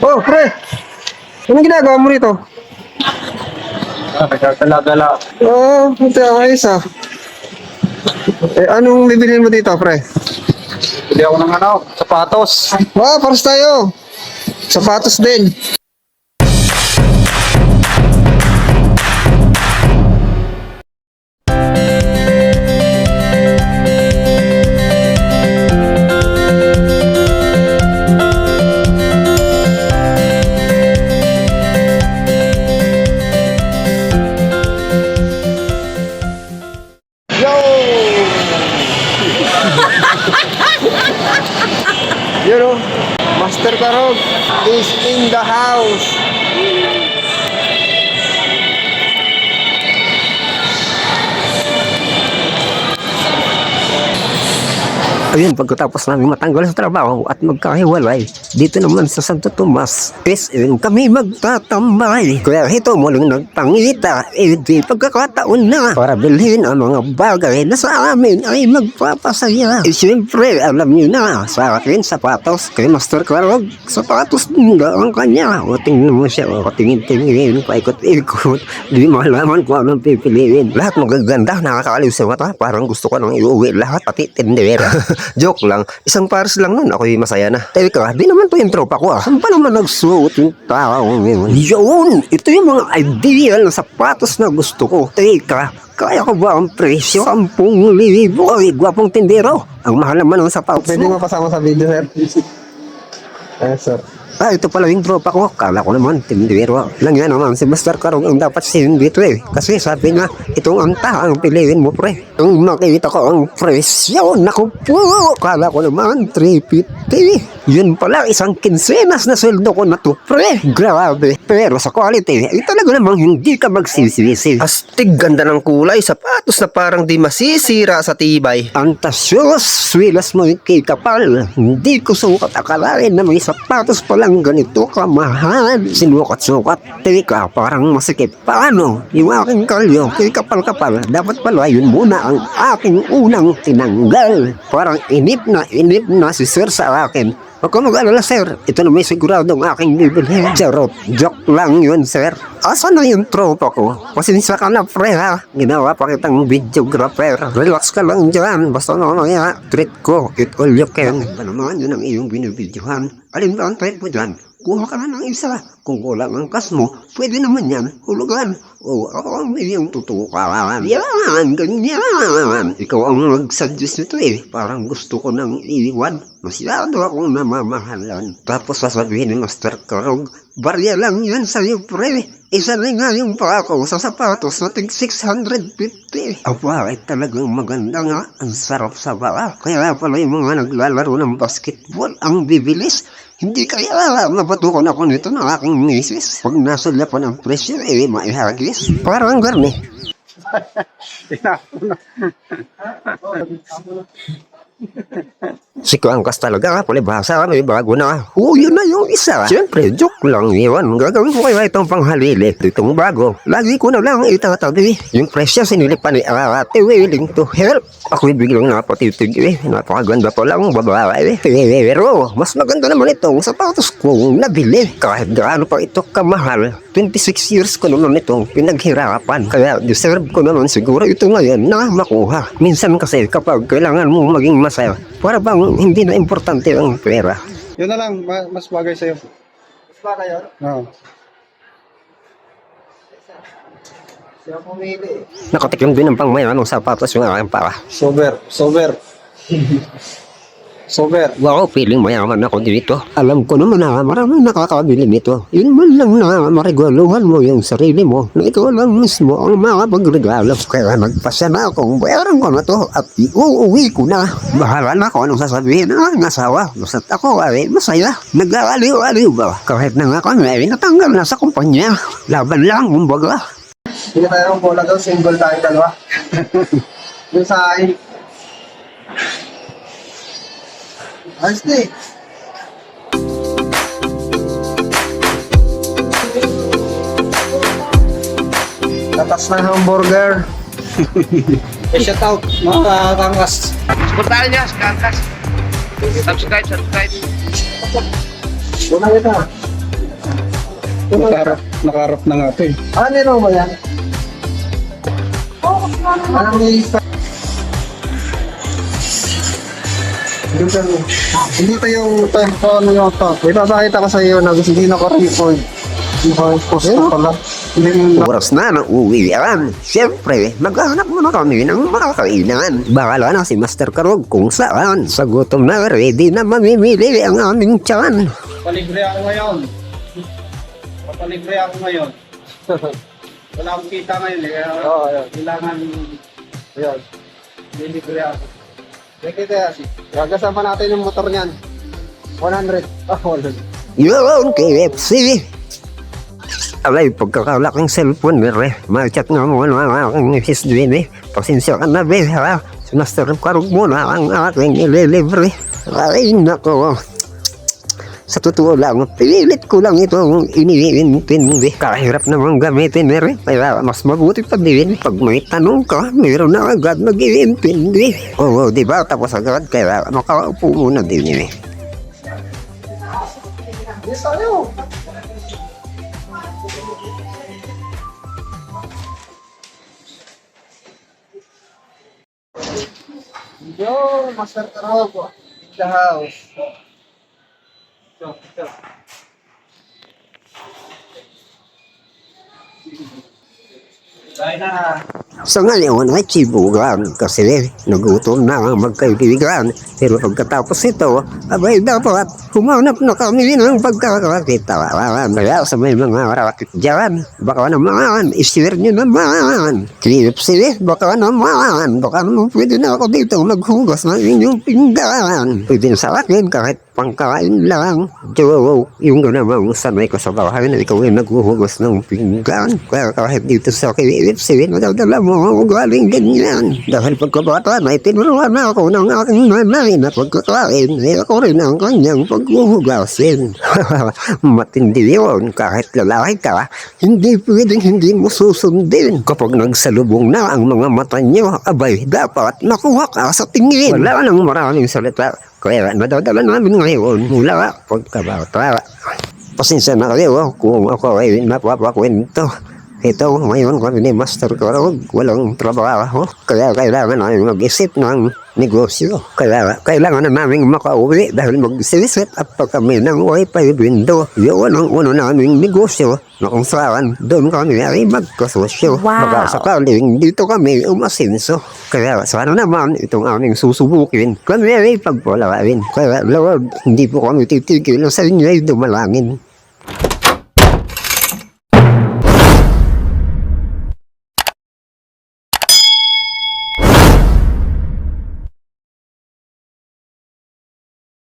Oh, pre! Anong ginagawa mo rito? Ah, nagkakala-gala. Oo, oh, ito ayos ah. Eh, anong bibilin mo dito, pre? Bili ako ng ano, sapatos. Wow, pares tayo. Sapatos din. Master Karog is in the house. Ayun, pagkatapos namin matanggal sa trabaho at magkahiwalay, dito naman sa Santo Tomas, SM kami magtatambay. Kaya ito muling nagpangita, eh di pagkakataon na para bilhin ang mga bagay na sa amin ay magpapasaya. Eh siyempre, alam niyo na, sa akin sapatos kay Master Karog, sapatos na ang kanya. O tingnan mo siya, o tingin-tingin, paikot-ikot, di malaman kung anong pipiliin. Lahat magaganda, nakakaliw sa mata, parang gusto ko nang iuwi lahat, pati tindera. Joke lang, isang pares lang nun, ako'y masaya na. Teka, di naman to yung tropa ko ah. Saan pa naman nagsuot yung tao? Yun! Ito yung mga ideal na sapatos na gusto ko. Teka, kaya ko ba ang presyo? Sampung libo. Ay, gwapong tindero. Ang mahal naman ng sapatos Pwede mo. pasama sa video, sir? Eh, sir. Ah, ito pala yung tropa ko. Kala ko naman, tindero. Lang yan naman, si Master Karong ang dapat sin dito eh. Kasi sabi nga, itong anta ang piliin mo pre. Ang nakita ko ang presyo, naku po. Kala ko naman, 350. Yun pala, isang kinsenas na sweldo ko na to pre. Grabe. Pero sa quality, ay talaga namang hindi ka magsisisi. Astig ganda ng kulay, sapatos na parang di masisira sa tibay. Antasyos, swilas mo yung kay kapal. Hindi ko sukat akalain na may sapatos palang ganito kamahal. Sinukat-sukat, teka, parang masikip. Paano? Yung aking kalyo, kay kapal-kapal, dapat pala yun muna ang aking unang tinanggal. Parang inip na inip na si sir sa akin. Huwag ka mag-alala, sir. Ito na may siguradong aking bibilhin. Charot. Joke lang yun, sir. Asa na yung tropa ko? Pasensya ka na, pre, ha? Ginawa pa kitang videographer. Relax ka lang dyan. Basta mamaya, treat ko. It all you can. Ba naman yun ang iyong binibidyohan? Alin ba ang treat mo dyan? Kuha ka na ng isa. Kung kulang ang kas mo, pwede naman yan. Hulugan. O ako ang iyong tutukan. Yan, ganyan. Ikaw ang nag-suggest nito eh. Parang gusto ko nang iwan. Masyado akong namamahalan. Tapos sasabihin ni Master Karog, barya lang yan sa'yo, pre. Isa na nga yung pa ako sa sapatos na tig 650. Aba, ay talagang maganda nga. Ang sarap sa bala. Kaya pala yung mga naglalaro ng basketball ang bibilis. Hindi kaya mapatukan ako nito ng aking misis. Pag nasa lapan ng presyo, eh, maihagis. Parang garni. Si Kuangkas talaga ka, palibhasa may bago na. Oo, yun na yung isa. Siyempre, joke lang yun. Gagawin ko kaya itong panghalili. Itong bago. Lagi ko na lang itatabi. Yung presyo sinilip pa ni ate willing to help. Ako'y biglang napatitig eh. Napakaganda pa lang babae eh. Pero, mas maganda naman itong sapatos kong nabili. Kahit gaano pa ito kamahal. 26 years ko naman itong pinaghirapan. Kaya deserve ko naman siguro ito ngayon na makuha. Minsan kasi kapag kailangan mo maging masaya, para bang hindi na importante ang pera. Yun na lang, ma- mas bagay sa'yo. Mas bagay yun? Oo. Siya pumili. Nakatikim din ng pangmayaman ng sapatos yung aking para. Sober, sober. sober. Wow, feeling mayaman ako dito. Alam ko naman na maraming nakakabili nito. Yun man lang na maregaluhan mo yung sarili mo na ikaw lang mismo ang makapagregalo. Kaya nagpasya na akong bayaran ko na to at iuuwi ko na. Bahala na ako anong sasabihin ng aking asawa. Basta't ako ay masaya. Nag-aaliw-aliw ba? Kahit na nga kami ay natanggal na sa kumpanya. Laban lang, kumbaga. Hindi tayo ng bola daw, single tayo dalawa. Yung sa akin. Ayos na eh. Tatas ng hamburger. Eh, shout out, mga kangkas. Supportahan niya, si Kankas. Subscribe, subscribe. Una kita. Nakarap, nakarap na nga ito eh. Ano yun ba yan? Anong nilista? Hindi mo. Hindi ito yung time ko ano yung to. May papakita ko sa iyo na hindi na ko record. Post ko pala. Oras na ng uwian. Siyempre, maghahanap muna kami ng makakainan. Bakala na si Master Karog kung saan. Sa gutom na ready na mamimili ang aming tiyan. Palibre ako ngayon. Papalibre ako ngayon. Wala akong kita ngayon eh. Kailangan Ayun. lilibre ako. Out. Gagasan pa natin yung motor niyan. 100. Ah, 100. Yun, KFC. Alay, pagkakalaking cellphone, re. Ma-chat nga mo na ang misis din eh. Pasensya ka na, be, ha? Si Master Karog muna ang aking ililibre. Ay, nako. Sa totoo lang, pinilit ko lang itong iniintindi. Kahirap namang gamitin, re. Kaya mas mabuti pa din pag may tanong ka, mayroon na agad mag-iintindi. Oo, di ba? Tapos agad, kaya makaupo muna din eh. Yes, tayo. Yo, Master. In the house. So, so. Dahil na Sa ngayon ay chibugan kasi nagutom na ang magkaibigan. Pero pagkatapos ito, abay dapat humanap na kami ng pagkakakita. Kaya sa may mga rakit dyan, baka naman, ishare nyo naman. KFC, baka naman, baka naman pwede na ako dito maghugas ng inyong pinggan. Pwede sa akin kahit pangkain lang. Joe, yung namang sanay ko sa bahay na ikaw ay naghuhugas ng pinggan. Kaya kahit dito sa KFC, madadala mo ako galing ganyan. Dahil pagkabata na itinuruan na ako ng aking nanay na pagkakain, eh ako rin ang kanyang paghuhugasin. Matindi yun, kahit lalaki ka, hindi pwedeng hindi mo susundin. Kapag nagsalubong na ang mga mata niyo, abay, dapat makuha ka sa tingin. Wala nang maraming salita. Kaya nadadala namin ngayon mula pagkabata. Pasensya na kayo kung ako ay napapakwento. Ito, ngayon kami ni Master Karog, walang trabaho. Kaya kailangan namin mag-isip ng negosyo. Kaya kailangan na namin makauwi dahil mag-set up pa kami ng wifi window. Yun ang uno naming negosyo na kung saan doon kami ay magkasosyo. Wow. Baka sakaling dito kami umasinso. Kaya sana naman itong aming susubukin. Kami ay pagpalain. Kaya Lord, hindi po kami titigil sa inyo ay dumalangin.